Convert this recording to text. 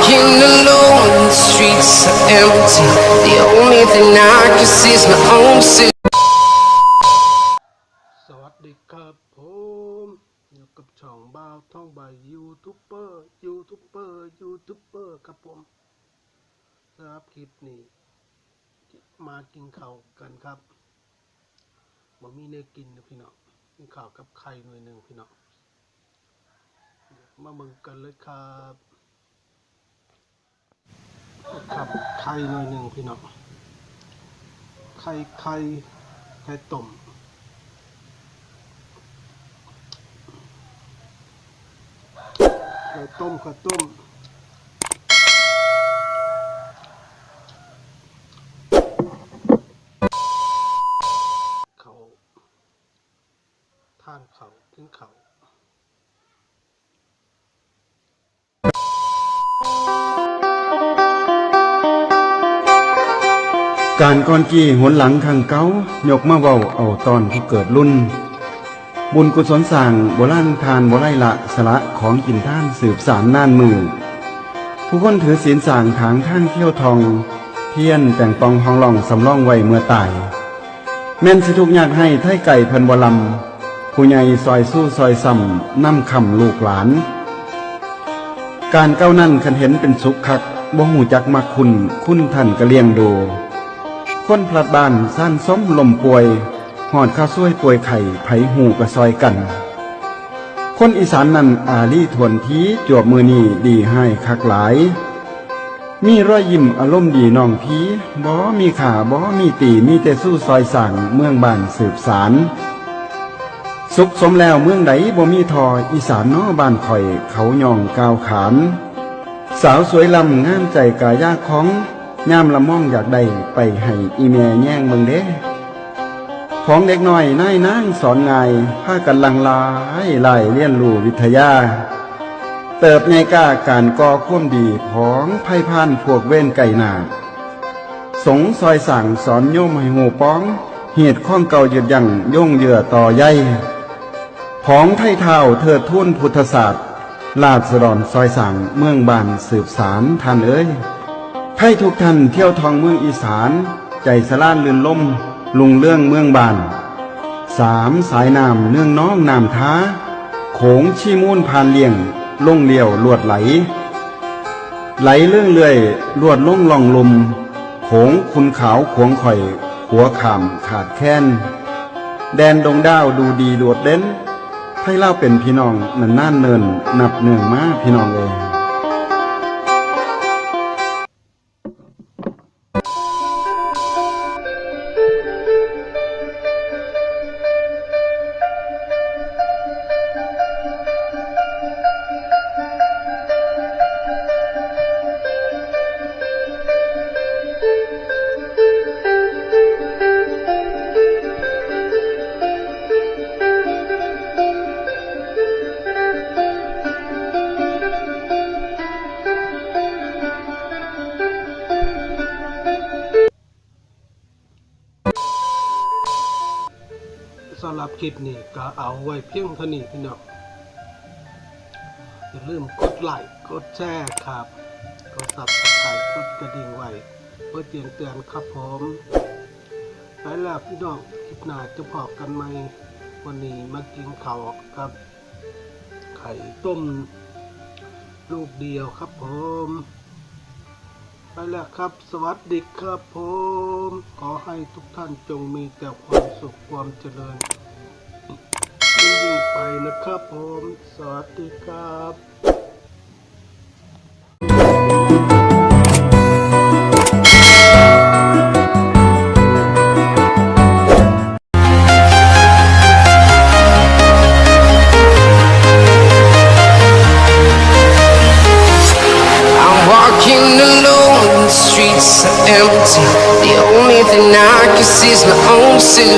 Walking alone, the streets are empty. The only thing I can see is my own city. สวัสดีครับผมอยู่กับช่องบ้าท่องใบยูทูบเบอร์ยูทูบเบอร์ยูทูบเบอร์ครับผมครับคลิปนี้มากินข้าวกันครับบ่มีเนื้อกินนะพี่เนาะงกินข่าวกับไข่หน่วยหนึ่งพี่เนาะมาเบิ่งกันเลยครับ ครับไข่หน่วยหนึ่งพี่น้องไข่ไข่ไข่ต้มไข่ต้มไข่ต้มเขาท่านเขาถึงเขา การก่อนกี้หนหลังขังเก้ายกมาเว้าเอาตอนที่เกิดรุ่น บุญกุศลสร้างโบราณทานโบไลละสละของกินท่านสืบสารน่านมือ ผู้คนถือศีลสร้างทางข้างเที่ยวทอง เทียนแต่งปองห้องล่องสำรองไว้เมื่อตาย แม่นสิทุกอยากให้ไทยไก่พิ่นบลำผู้ใหญ่ซอยสู้ซอยซ้ำนำคำลูกหลาน การเก้านั่นคันเห็นเป็นสุขคักบ่หูจักมักคุณ คุณท่านกะเลียงดู คนพลัดบ้านสั้นซ้มลมป่วยหอดข้าวซ้วยป่วยไข่ไผหูกระซอยกัน คนอีสานนั่นอาลีทวนทีจวบมือนี่ดีให้คักหลาย มีรอยยิ้มอารมณ์ดีน้องพีบ่มีขาบ่มีตีมีแต่สู้ซอยสั่งเมืองบ้านสืบสารสุขสมแล้วเมืองใดบ่มีทออีสานน้อบ้านข่อยเขาย่องก้าวขาน สาวสวยลำงามใจกายาของ ยามละม่องอยากได้ไปให้อีแม่แย่งเมืองเด้ ของเด็กน้อยนายนางสอนง่ายพากันลังลายไล่เรียนรู้วิทยา เติบในกล้าการก่อความดีของไพ่พานพวกเว้นไก่หนาสงซอยสั่งสอนโยมให้หูป้อง เหตุข้องเก่าหยุดยังย่งเหยื่อต่อใยของไทยเท่าเทิดทุนพุทธศาสตร์ลาดสรอนซอยสั่งเมืองบานสืบสารท่านเอ้ย ไทยทุกท่านเที่ยวทองเมืองอีสาน ใจสลานลื่นลมลุงเรื่องเมืองบานสามสายน้ำเนื่องน้องน้ำท้า โขงชีมูนผ่านเลี่ยงลงเลี้ยวลวดไหล ไหลเลื่องเลื่อยลวดลงล่องลมโขงคุณขาวขวงข่อย หัวขามขาดแค้น แดนดงดาวดูดีโดดเด่นให้เล่าเป็นพี่น้องนันน่านเนินนับเนื่องมาพี่น้องเอง สำหรับคลิปนี้ก็เอาไว้เพียงเท่านี้พี่น้องอย่าลืมกดไลค์กดแชร์ครับ กดซับสไครต์กดกระดิ่งไว้เพื่อเตือนเตือนครับผมไปแล้วพี่น้องคลิปหน้าจะพบกันไหมวันนี้มากินข้าวกับ ไข่ต้ม ลูกเดียวครับผม ไปแล้วครับ สวัสดีครับผม ขอให้ทุกท่านจงมีแต่ความสุขความเจริญยิ่งไปนะครับผม สวัสดีครับ empty. The only thing I can see is my own silhouette.